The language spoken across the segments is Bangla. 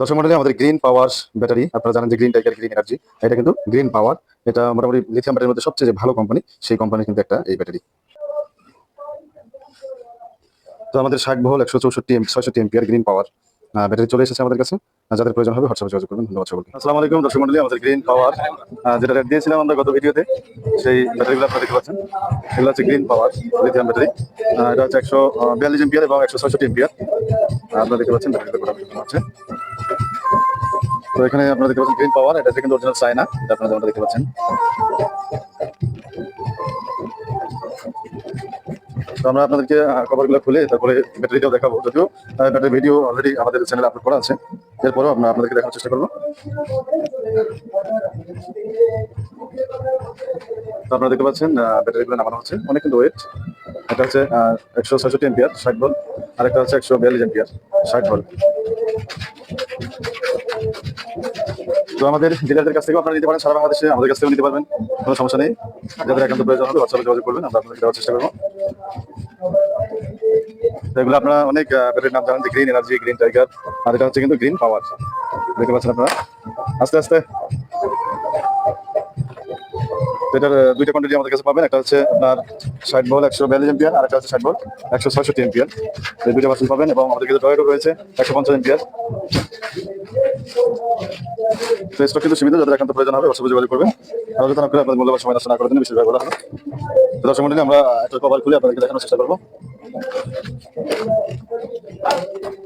দর্শক মন্ডলী, আমাদের গ্রিন পাওয়ার ব্যাটারি আপনারা জানেন যে গ্রিন টাইগার গ্রিন এনার্জি এটা কিন্তু গ্রিন পাওয়ার এটা মোটামুটি লিথিয়াম ব্যাটারির মধ্যে সবচেয়ে ভালো কোম্পানি সেই কোম্পানি কিন্তু একটা এই ব্যাটারি তো আমাদের ষাট বহল একশো চৌষট্টি ছয়ষট্টি এমপিআর গ্রিন পাওয়ার ব্যাটারি চলে এসেছে আমাদের কাছে। যাদের প্রয়োজন হবে হোয়াটসঅ্যাপে যোগাযোগ করবেন। ধন্যবাদ সকলকে। আসসালামু আলাইকুম দর্শক মন্ডলী, আমাদের গ্রিন পাওয়ার যেটা রেট দিয়েছিলাম আমরা গত ভিডিওতে সেই ব্যাটারিগুলো আপনারা দেখতে পাচ্ছেন। এগুলো হচ্ছে গ্রিন পাওয়ার লিথিয়াম ব্যাটারি এটা হচ্ছে একশো বিয়াল্লিশ এমপিআর এবং একশো ছয়ষট্টি এমপিআর আপনারা দেখতে পাচ্ছেন ব্যাটারিতে করা আছে তো এখানে আপনারা দেখতে পাচ্ছেন গ্রিন পাওয়ার এটা কিন্তু অরিজিনাল চায়না, এটা আপনারা যেমনটা দেখতে পাচ্ছেন। তো আমরা আপনাদেরকে কভারগুলো খুলে তারপরে ব্যাটারিটাও দেখাবো। যদিও ব্যাটারি ভিডিও অলরেডি আমাদের চ্যানেলে আপলোড করা আছে। এরপরেও আমরা আপনাদেরকে দেখানোর চেষ্টা করব। আপনারা দেখতে পাচ্ছেন ব্যাটারিগুলো নামানো হচ্ছে। অনেক কিন্তু ওয়েট এটা হচ্ছে একশো ছয়ষট্টি এমপিআর ষাট ভোল্ট আর একটা হচ্ছে একশো বিয়াল্লিশ এমপিআর ষাট ভোল্ট তো আমাদের ডিলারদের কাছ থেকেও আপনারা নিতে পারেন, সারা বাংলাদেশে আমাদের কাছ থেকেও নিতে পারবেন, কোনো সমস্যা নেই। যাদের একান্ত প্রয়োজন হবে হোয়াটসঅ্যাপে যোগাযোগ করবেন, আমরা আপনাদের দেওয়ার চেষ্টা করব। এগুলো আপনারা অনেক ব্যাটারির নাম জানেন যে গ্রিন এনার্জি গ্রিন টাইগার আর এটা হচ্ছে কিন্তু গ্রিন পাওয়ার দেখতে পাচ্ছেন আপনারা? আস্তে আস্তে। এটার দুইটা কোয়ান্টিটি আমাদের কাছে পাবেন। একটা হচ্ছে আপনার ষাট বল, একশো বিয়াল্লিশ এমপিয়ার, আর একটা হচ্ছে ষাট বল, একশো ছয়ষট্টি এমপিয়ার। এই দুইটা ভার্সন পাবেন এবং আমাদের কাছে ডয়েরও রয়েছে, একশো পঞ্চাশ এমপিয়ার। তো স্টক কিন্তু সীমিত, যাদের একান্ত প্রয়োজন হবে, অবশ্যই যোগাযোগ করবেন। তাহলে তো আপনাদের মূল্যবান সময় নষ্ট করে দিন বেশিরভাগ বলা হলো তো দর্শক মন্ডলী, আমরা একটা কভার খুলে আপনাদেরকে দেখানোর চেষ্টা করব।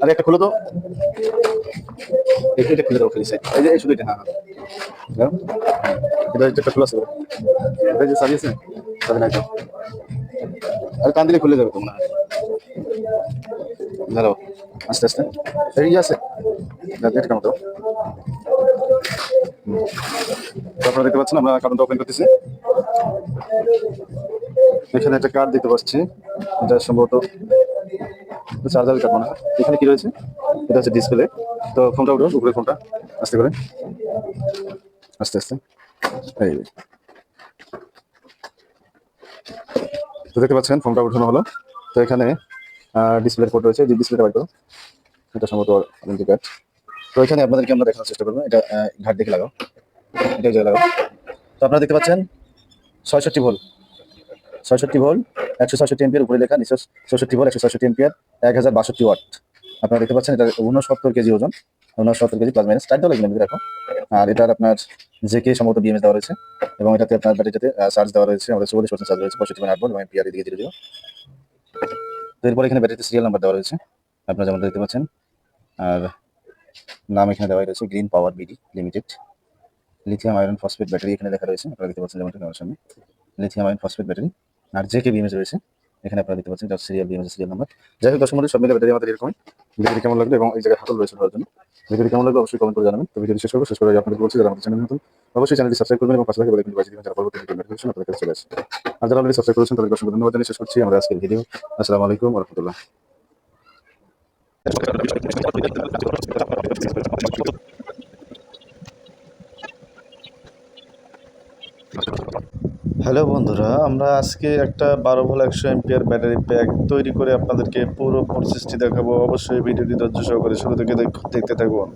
আরে, একটা খুলে তো। এটা খুলে দাও খালি। এই যে শুধু এটা হ্যাঁ হ্যাঁ। এটা এটা খোলা আছে? এটা আরে টান দিলে খুলে যাবে তো হয়। দাঁড়াও, আস্তে আস্তে। এই আছে আপনারা দেখতে পাচ্ছেন, আমরা কার্টনটা ওপেন করতেছি। এখানে একটা কার্ড দিতে পারছি এটা সম্ভবত চার্জার কার্ড মনে হয়। এখানে কি রয়েছে? এটা হচ্ছে ডিসপ্লে তো ফোনটা উঠো উপরে ফোনটা আস্তে করে। আস্তে আস্তে। এই। তো দেখতে পাচ্ছেন ফোনটা উঠানো হলো। তো এখানে ডিসপ্লে পোর্ট রয়েছে। যে ডিসপ্লেটা বাইর করো, এটা সম্ভবত ওয়ারেন্টি কার্ড তো এখানে আপনাদেরকে আমরা দেখানোর চেষ্টা করব। এটা ঘাট দেখে লাগাও। এটা জায়গায় লাগাও। তো আপনারা দেখতে পাচ্ছেন, ছয়ষট্টি ভোল্ট। ছয়ষট্টি ভোল্ট, একশো ছয়ষট্টি এমপিয়ার উপরে লেখা, নিচে ছয়ষট্টি ভোল্ট, একশো ছয়ষট্টি এমপিয়ার এক হাজার বাষট্টি ওয়াট আপনারা দেখতে পাচ্ছেন, এটা উনসত্তর কেজি ওজন। উনসত্তর কেজি প্লাস মাইনাস চারটা লাগবে দেখো আর এটার আপনার জেকে সম্ভবত বিএমএস দেওয়া রয়েছে, এবং এটাতে আপনার ব্যাটারিতে চার্জ দেওয়া রয়েছে, আমাদের চল্লিশ পার্সেন্ট চার্জ রয়েছে, পঁয়ষট্টি আট ভোল্ট এবং এমপিআর এদিকে দিয়ে দিও তো এরপর এখানে ব্যাটারিতে সিরিয়াল নাম্বার দেওয়া রয়েছে, আপনারা যেমন দেখতে পাচ্ছেন। আর নাম এখানে দেওয়া রয়েছে green power BD limited lithium iron phosphate battery এখানে লেখা রয়েছে, আপনারা দেখতে পাচ্ছেন আমার সামনে। লিথিয়াম আয়রন ফসফেট ব্যাটারি আর জেকে বিএমএস রয়েছে। এখানে আপনারা দেখতে পাচ্ছেন সিরিয়াল বিএমএস সিরিয়াল নাম্বার যাই হোক, দর্শক মধ্যে সব মিলে ব্যাটারি আমাদের এরকমই। ভিডিওটি কেমন লাগল এবং এই জায়গায় হাতল রয়েছে ধরার জন্য? ভিডিওটি কেমন লাগল অবশ্যই কমেন্ট করে জানাবেন। তো ভিডিওটি শেষ করব, শেষ করে আপনাদের বলছি, যারা আমাদের চ্যানেল নতুন, অবশ্যই চ্যানেলটি সাবস্ক্রাইব করবেন এবং পাশে থাকা বেলাইকনটি বাজিয়ে দিবেন, যারা পরবর্তী ভিডিও নোটিফিকেশন আপনাদের কাছে চলে আসে। আর যারা অলরেডি সাবস্ক্রাইব করেছেন, তাদেরকে অসংখ্য ধন্যবাদ জানিয়ে শেষ করছি। আমরা আজকের ভিডিও আসসালামু আলাইকুম রাহমাতুল্লাহ। হ্যালো বন্ধুরা, আমরা আজকে একটা বারো ভোল একশো এমপিয়ার ব্যাটারি প্যাক তৈরি করে আপনাদেরকে পুরো প্রসেসটি দেখাবো। অবশ্যই ভিডিওটি ধৈর্য সহকারে শুরু থেকে দেখতে থাকুন।